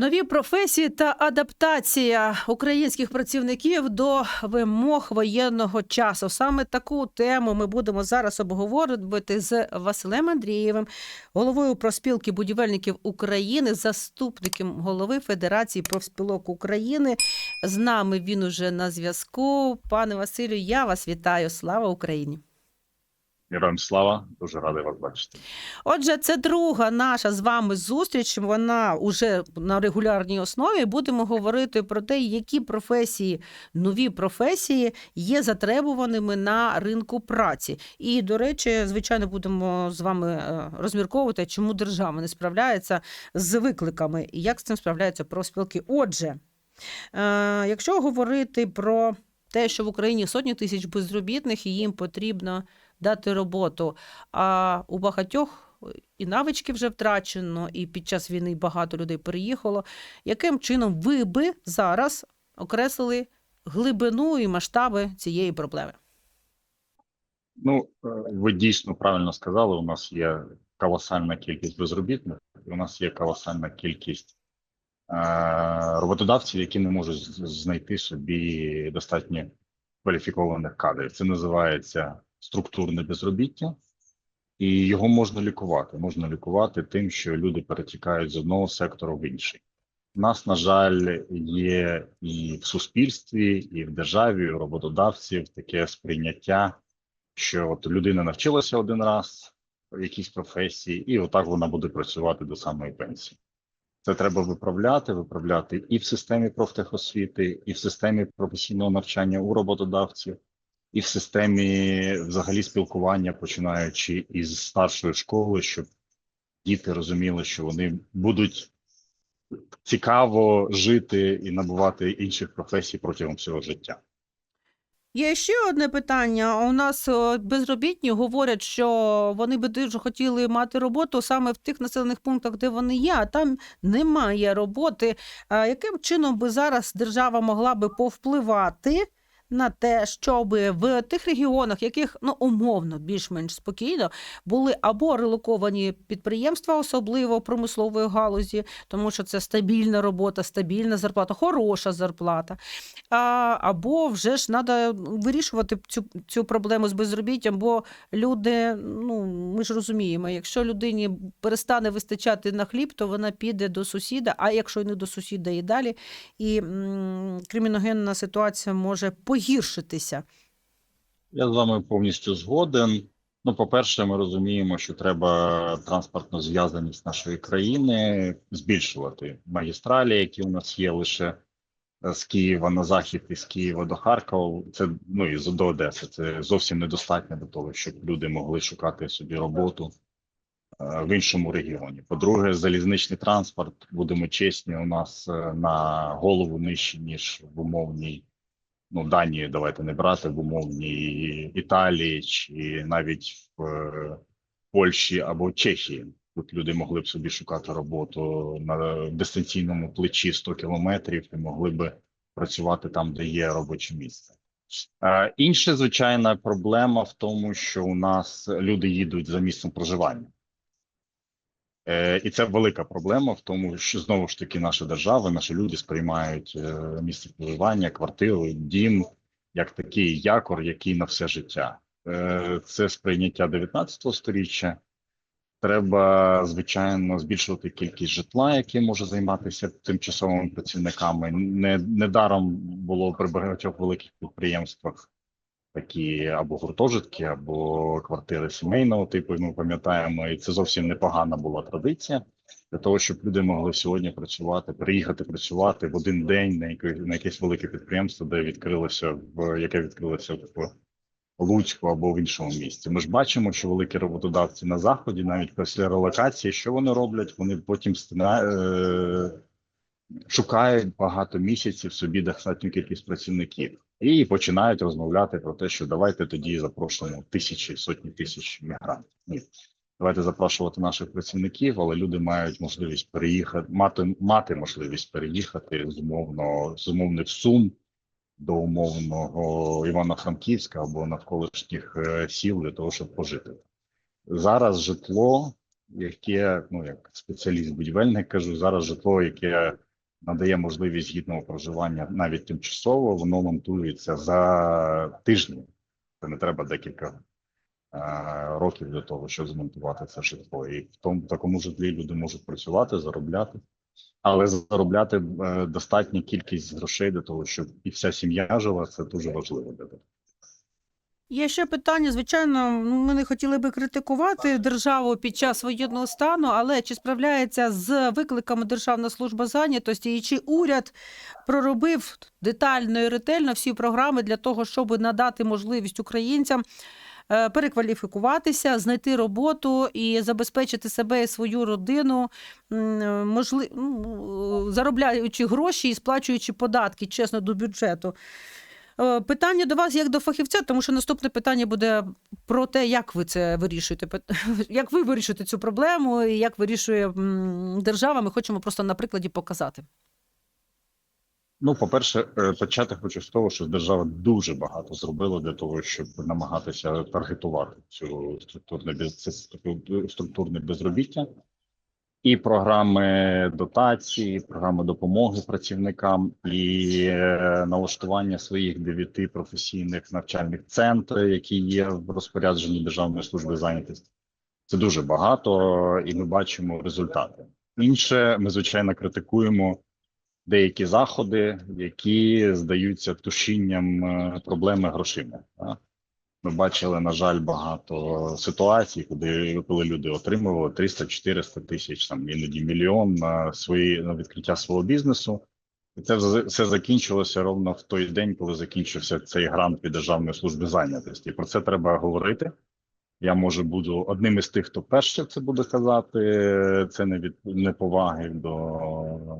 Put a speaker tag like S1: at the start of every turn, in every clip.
S1: Нові професії та адаптація українських працівників до вимог воєнного часу. Саме таку тему ми будемо зараз обговорювати з Василем Андрієвим, головою профспілки будівельників України, заступником голови Федерації профспілок України. З нами він уже на зв'язку. Пане Василю, я вас вітаю. Слава Україні!
S2: Героям слава, дуже радий вас бачити.
S1: Отже, це друга наша з вами зустріч. Вона уже на регулярній основі. Будемо говорити про те, які професії, нові професії є затребуваними на ринку праці. І, до речі, звичайно, будемо з вами е, розмірковувати, чому держава не справляється з викликами і як з цим справляються профспілки. Отже, е, якщо говорити про те, що в Україні сотні тисяч безробітних, і їм потрібно дати роботу. А у багатьох і навички вже втрачено, і під час війни багато людей переїхало. Яким чином ви би зараз окреслили глибину і масштаби цієї проблеми?
S2: Ну, е, ви дійсно правильно сказали. У нас є колосальна кількість безробітних, у нас є колосальна кількість е, роботодавців, які не можуть знайти собі достатньо кваліфікованих кадрів. Це називається структурне безробіття, і його можна лікувати. Можна лікувати тим, що люди перетікають з одного сектору в інший. У нас, на жаль, є і в суспільстві, і в державі, і у роботодавців таке сприйняття, що от людина навчилася один раз в якійсь професії, і отак вона буде працювати до самої пенсії. Це треба виправляти, виправляти і в системі профтехосвіти, і в системі професійного навчання у роботодавців, і в системі взагалі спілкування, починаючи із старшої школи, щоб діти розуміли, що вони будуть цікаво жити і набувати інших професій протягом всього життя.
S1: Є ще одне питання. У нас е, безробітні говорять, що вони би дуже хотіли мати роботу саме в тих населених пунктах, де вони є, а там немає роботи. Яким чином би зараз держава могла би повпливати на те, щоб в тих регіонах, яких ну умовно більш-менш спокійно, були або релоковані підприємства, особливо промислової галузі, тому що це стабільна робота, стабільна зарплата, хороша зарплата. Або вже ж треба вирішувати цю, цю проблему з безробіттям, бо люди, ну ми ж розуміємо, якщо людині перестане вистачати на хліб, то вона піде до сусіда, а якщо й не до сусіда і далі, і м, криміногенна ситуація може погіршитися.
S2: Я з вами повністю згоден. Ну, по-перше, ми розуміємо, що треба транспортну зв'язаність нашої країни збільшувати. Магістралі, які у нас є лише е, з Києва на захід і з Києва до Харкова, це ну і до Одеси. Це зовсім недостатньо для того, щоб люди могли шукати собі роботу е, в іншому регіоні. По-друге, залізничний транспорт, будемо чесні, у нас е, на голову нижче, ніж в умовній ну, Данії давайте не брати в умовній Італії чи навіть в е, Польщі або Чехії. Тут люди могли б собі шукати роботу на дистанційному плечі 100 кілометрів і могли би працювати там, де є робоче місце. Е, інша звичайна проблема в тому, що у нас люди їдуть за місцем проживання. Е, І це велика проблема в тому, що знову ж таки наша держава, наші люди сприймають е, місце проживання, квартиру, дім як такий якор, який на все життя. Е, Це сприйняття 19 століття. Треба, звичайно, збільшувати кількість житла, яке може займатися тимчасовими працівниками. Не недаром було при багатьох великих підприємствах такі або гуртожитки, або квартири сімейного типу. Ми пам'ятаємо, і це зовсім непогана була традиція для того, щоб люди могли сьогодні працювати, приїхати працювати в один день на яке, на якесь велике підприємство, де відкрилося в яке відкрилося в Луцьку або в іншому місці. Ми ж бачимо, що великі роботодавці на заході, навіть після релокації, що вони роблять? Вони потім стина, е, шукають багато місяців собі достатню кількість працівників і починають розмовляти про те, що давайте тоді запрошуємо тисячі, сотні тисяч мігрантів. Ні. Давайте запрошувати наших працівників, але люди мають можливість переїхати, мати, мати можливість переїхати з умовно з умовних сум до умовного Івано-Франківська або навколишніх е, сіл для того, щоб пожити. Зараз житло, яке, ну як спеціаліст будівельник кажу, зараз житло, яке надає можливість гідного проживання навіть тимчасово, воно монтується за тижні. Це не треба декілька е, років для того, щоб змонтувати це житло. І в тому такому житлі люди можуть працювати, заробляти, але заробляти е, достатню кількість грошей для того, щоб і вся сім'я жила. Це дуже важливо для того.
S1: Є ще питання. Звичайно, ну, ми не хотіли би критикувати державу під час воєнного стану, але чи справляється з викликами Державна служба зайнятості, і чи уряд проробив детально і ретельно всі програми для того, щоб надати можливість українцям е, перекваліфікуватися, знайти роботу і забезпечити себе і свою родину, м, можли... ну, заробляючи гроші і сплачуючи податки чесно до бюджету. Е, Питання до вас як до фахівця, тому що наступне питання буде про те, як ви це вирішуєте. Як ви вирішуєте цю проблему, і як вирішує держава. Ми хочемо просто на прикладі показати.
S2: Ну, по-перше, е, почати хочу з того, що держава дуже багато зробила для того, щоб намагатися таргетувати цю структурне структурне безробіття. І програми дотації, програми допомоги працівникам, і е, налаштування своїх дев'яти професійних навчальних центрів, які є в розпорядженні Державної служби зайнятості. Це дуже багато, і ми бачимо результати. Інше, ми звичайно критикуємо деякі заходи, які здаються тушінням е, проблеми грошима. Ми бачили, на жаль, багато ситуацій, куди коли люди отримували 300-400 тисяч, там іноді мільйон на свої на відкриття свого бізнесу. І це все- закінчилося ровно в той день, коли закінчився цей грант від Державної служби зайнятості. Про це треба говорити. Я може буду одним із тих, хто перше це буде казати. Це не від неповаги до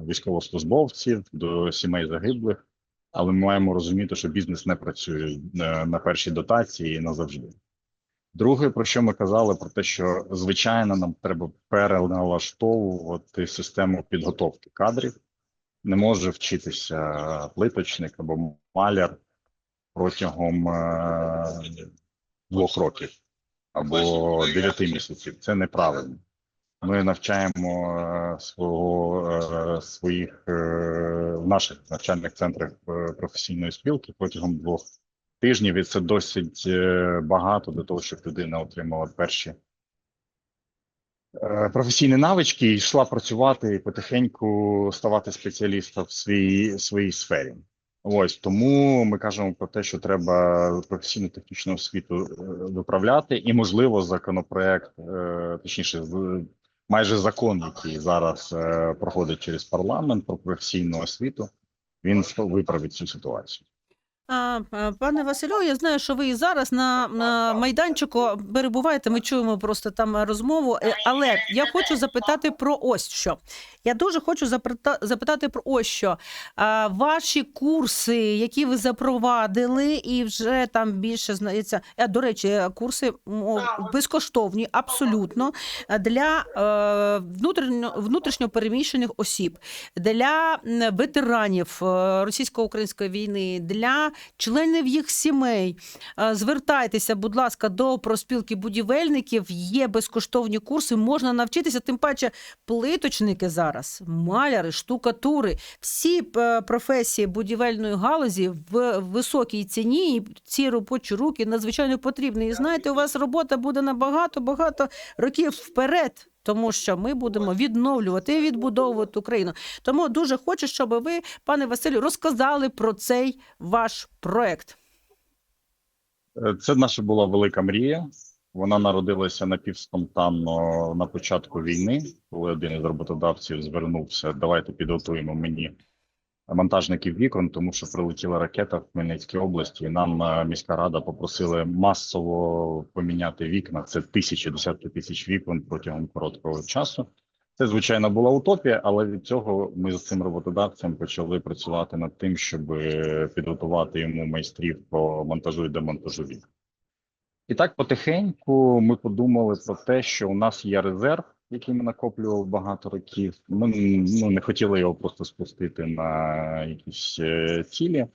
S2: військовослужбовців, до сімей загиблих. Але ми маємо розуміти, що бізнес не працює е, на першій дотації і назавжди. Друге, про що ми казали, про те, що звичайно нам треба переналаштовувати систему підготовки кадрів. Не може вчитися плиточник або маляр протягом е, двох років або дев'яти місяців. Це неправильно. Ми навчаємо е, свого е, своїх е, в наших навчальних центрах професійної спілки протягом двох тижнів, і це досить багато для того, щоб людина отримала перші професійні навички і йшла працювати і потихеньку ставати спеціалістом в своїй своїй сфері. Ось тому ми кажемо про те, що треба професійно-технічну освіту е, виправляти, і можливо законопроект, точніше, майже закон, який зараз е, проходить через парламент про професійну освіту, він виправить цю ситуацію.
S1: Пане Василю, я знаю, що ви і зараз на, на майданчику перебуваєте. Ми чуємо просто там розмову. Е, Але я хочу запитати про ось що. Я дуже хочу запита- запитати про ось що. Ваші курси, які ви запровадили, і вже там більше знається. е, До речі, курси безкоштовні, абсолютно для е, внутрішньо, внутрішньо переміщених осіб, для ветеранів російсько-української війни, для членів їх сімей. Е, Звертайтеся, будь ласка, до проспілки будівельників. Є безкоштовні курси, можна навчитися. Тим паче, плиточники зараз, маляри, штукатури, всі е, професії будівельної галузі в високій ціні. І ці робочі руки надзвичайно потрібні. І знаєте, у вас робота буде на багато багато років вперед. Тому що ми будемо відновлювати і відбудовувати Україну. Тому дуже хочу, щоб ви, пане Василю, розказали про цей ваш проект.
S2: Е, Це наша була велика мрія. Вона народилася напівспонтанно на початку війни, коли один із роботодавців звернувся: давайте підготуємо мені монтажників вікон, тому що прилетіла ракета в Хмельницькій області. І нам е, міська рада попросили масово поміняти вікна. Це тисячі, десятки тисяч вікон протягом короткого часу. Це звичайно була утопія, але від цього ми з цим роботодавцем почали працювати над тим, щоб е, підготувати йому майстрів по монтажу і демонтажу вікон. І так потихеньку ми подумали про те, що у нас є резерв, який ми накоплювали багато років. Ми ну, не хотіли його просто спустити на якісь е, цілі.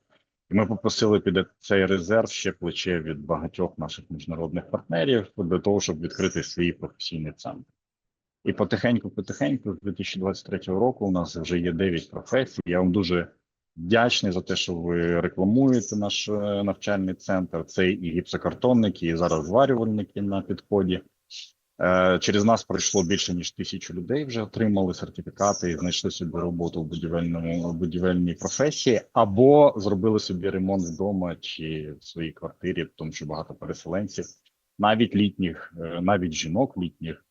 S2: І ми попросили під цей резерв ще плече від багатьох наших міжнародних партнерів для того, щоб відкрити свій професійний центр. І потихеньку, потихеньку, з 2023 року у нас вже є 9 професій. Я вам дуже вдячний за те, що ви рекламуєте наш е, навчальний центр. Це і гіпсокартонники, і зараз зварювальники на підході. Е, Через нас пройшло більше ніж тисячу людей. Вже отримали сертифікати і знайшли собі роботу в будівельному будівельній професії, або зробили собі ремонт вдома чи в своїй квартирі, тому що багато переселенців, навіть літніх, е, навіть жінок літніх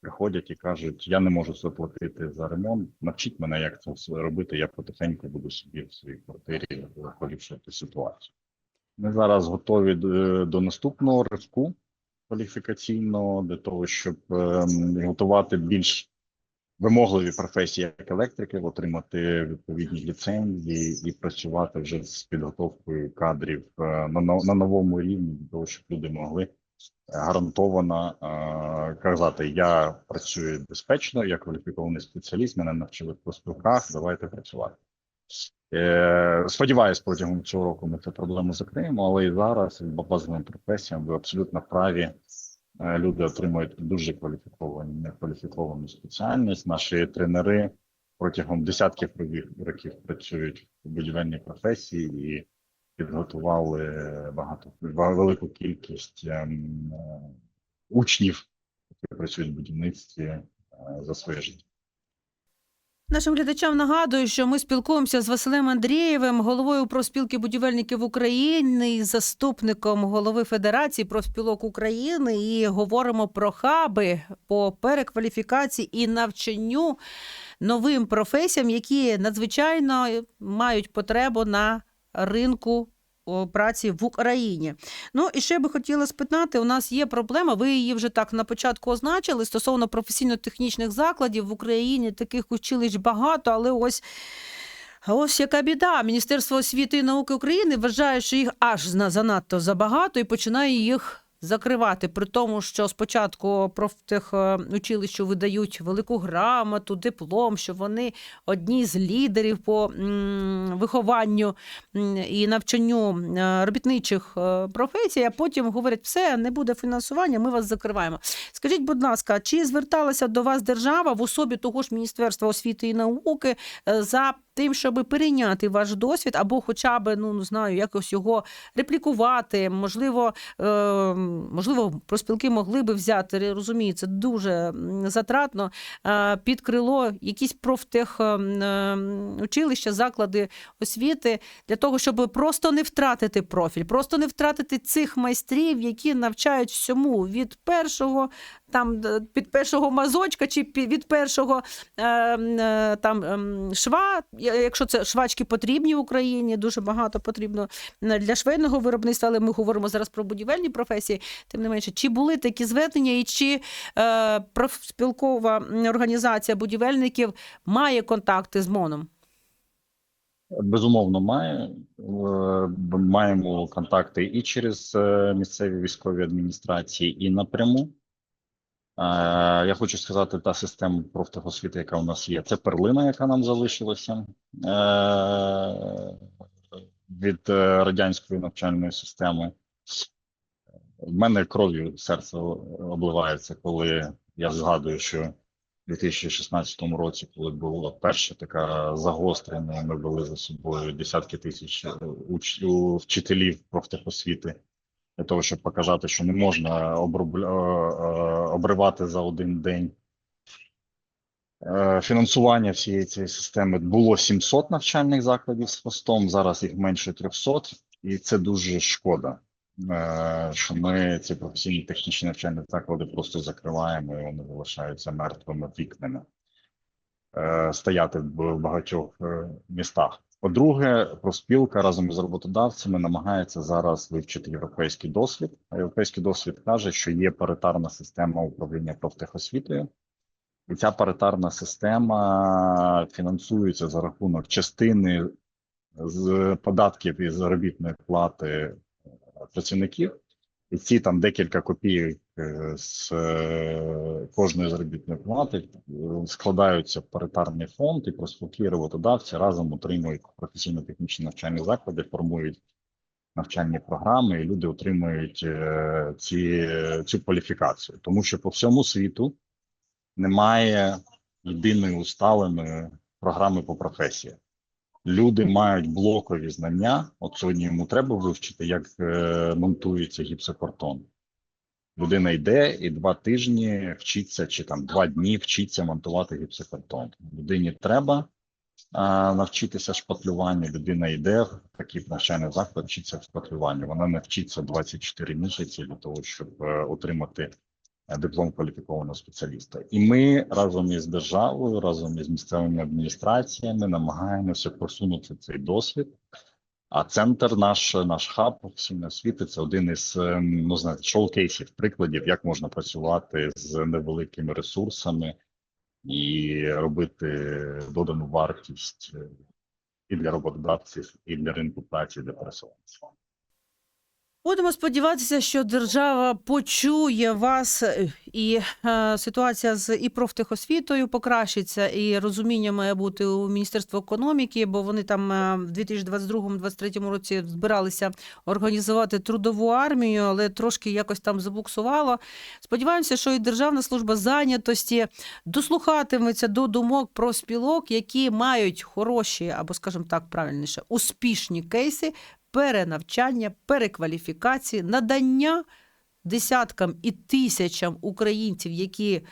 S2: приходять і кажуть: я не можу заплатити за ремонт. Навчіть мене, як це все робити. Я потихеньку буду собі в своїй квартирі е, поліпшувати ситуацію. Ми зараз готові до, до наступного ривку кваліфікаційного для того, щоб ем, готувати більш вимогливі професії, як електрики, отримати відповідні ліцензії і працювати вже з підготовкою кадрів е, на, на новому рівні, для того, щоб люди могли е, гарантовано е, казати: я працюю безпечно, я кваліфікований спеціаліст, мене навчили по спілках, давайте працювати. Е, Сподіваюсь, протягом цього року ми цю проблему закриємо, але і зараз базовим професіям ви абсолютно праві. Е, Люди отримують дуже кваліфіковані, некваліфіковану спеціальність. Наші тренери протягом десятків років- працюють в будівельній професії і підготували багато велику кількість ем, е, учнів, які працюють в будівництві за своє життя.
S1: Нашим глядачам нагадую, що ми спілкуємося з Василем Андрієвим, головою профспілки будівельників України заступником голови Федерації профспілок України, і говоримо про хаби по перекваліфікації і навчанню новим професіям, які надзвичайно мають потребу на ринку праці в Україні. Ну і ще би хотіла спитати: у нас є проблема. Ви її вже так на початку означили стосовно професійно-технічних закладів в Україні. Таких училищ багато, але ось. а Ось яка біда. Міністерство освіти і науки України вважає, що їх аж занадто забагато і починає їх закривати. При тому, що спочатку профтехучилищу видають велику грамоту, диплом, що вони одні з лідерів по вихованню і навчанню е, робітничих е, професій, а потім говорять, все, не буде фінансування, ми вас закриваємо. Скажіть, будь ласка, чи зверталася до вас держава в особі того ж Міністерства освіти і науки е, за тим, щоб перейняти ваш досвід, або хоча б, ну не знаю, якось його реплікувати? Можливо, е, можливо, проспілки могли би взяти, розумію, це дуже затратно е, під крило якісь профтех е, училища, заклади освіти для того, щоб просто не втратити профіль, просто не втратити цих майстрів, які навчають всьому від першого там д- від першого мазочка чи від першого е, е, там ем, шва, якщо це швачки потрібні в Україні, дуже багато потрібно е, для швейного виробництва, але ми говоримо зараз про будівельні професії. Тим не менше, чи були такі звернення, і чи е, профспілкова організація будівельників має контакти з МОНом?
S2: Безумовно, має. Е, Маємо контакти і через е, місцеві військові адміністрації, і напряму. Е, Я хочу сказати, та система профтехосвіти, яка у нас є, це перлина, яка нам залишилася е, від е, радянської навчальної системи. В мене кров'ю серце обливається, коли я згадую, що у 2016 році, коли була перша така загострена, ми вели за собою десятки тисяч вчителів профтехосвіти для того, щоб показати, що не можна обробля... е, е, обривати за один день. Е, Фінансування всієї цієї системи було 700 навчальних закладів з хвостом, зараз їх менше 300, і це дуже шкода, е, що ми ці професійні технічні навчальні заклади просто закриваємо і вони залишаються мертвими вікнами е, стояти в багатьох е, містах. По-друге, профспілка разом із роботодавцями намагається зараз вивчити європейський досвід. А європейський досвід каже, що є паритарна система управління профтехосвітою, і ця паритарна система фінансується за рахунок частини з податків і заробітної плати працівників, ці там декілька копійок е, з е, кожної заробітної плати складаються в паритарний фонд, і профспілки роботодавці разом отримують професійно-технічні навчальні заклади, формують навчальні програми, і люди отримують е, ці, цю кваліфікацію, тому що по всьому світу немає єдиної усталеної програми по професії. Люди мають блокові знання. От сьогодні йому треба вивчити, як е, монтується гіпсокартон. Людина йде і два тижні вчиться, чи там два дні вчиться монтувати гіпсокартон. Людині треба а, навчитися шпатлюванню. Людина йде в такий навчальний заклад, вчиться шпатлюванню. Вона не вчиться 24 місяці для того, щоб е, отримати диплом кваліфікованого спеціаліста. І ми разом із державою, разом із місцевими адміністраціями намагаємося просунути цей досвід. А центр, наш наш хаб професійної освіти, це один із ем, ну знаєте, шоукейсів, прикладів, як можна працювати з невеликими ресурсами і робити додану вартість е, і для роботодавців, і для ринку праці, і для переселенців.
S1: Будемо сподіватися, що держава почує вас, і е, ситуація з і профтехосвітою покращиться, і розуміння має бути у Міністерства економіки, бо вони там е, в 2022-2023 році збиралися організувати трудову армію, але трошки якось там забуксувало. Сподіваємося, що і Державна служба зайнятості дослухатиметься до думок про спілок, які мають хороші або, скажімо так, правильніше, успішні кейси перенавчання, перекваліфікації, надання десяткам і тисячам українців, які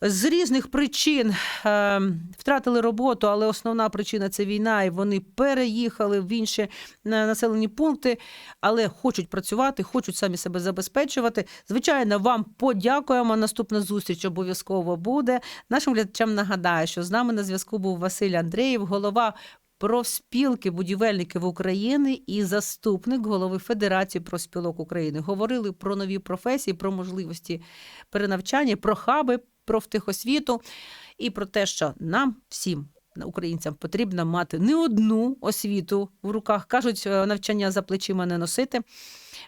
S1: з різних причин е, втратили роботу, але основна причина це війна, і вони переїхали в інші е, населені пункти, але хочуть працювати, хочуть самі себе забезпечувати. Звичайно, вам подякуємо. Наступна зустріч обов'язково буде. Нашим глядачам нагадаю, що з нами на зв'язку був Василь Андрієв, голова профспілки будівельників України і заступник голови Федерації профспілок України. Говорили про нові професії, про можливості перенавчання, про хаби, про втихосвіту і про те, що нам всім. Українцям потрібно мати не одну освіту в руках. Кажуть, е, навчання за плечима не носити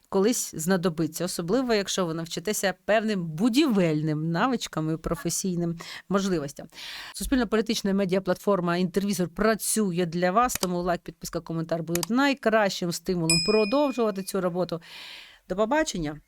S1: колись знадобиться, особливо якщо ви навчитеся певним будівельним навичкам і професійним можливостям. Суспільно-політична медіаплатформа інтервізор працює для вас, тому лайк, підписка, коментар будуть найкращим стимулом продовжувати цю роботу. До побачення!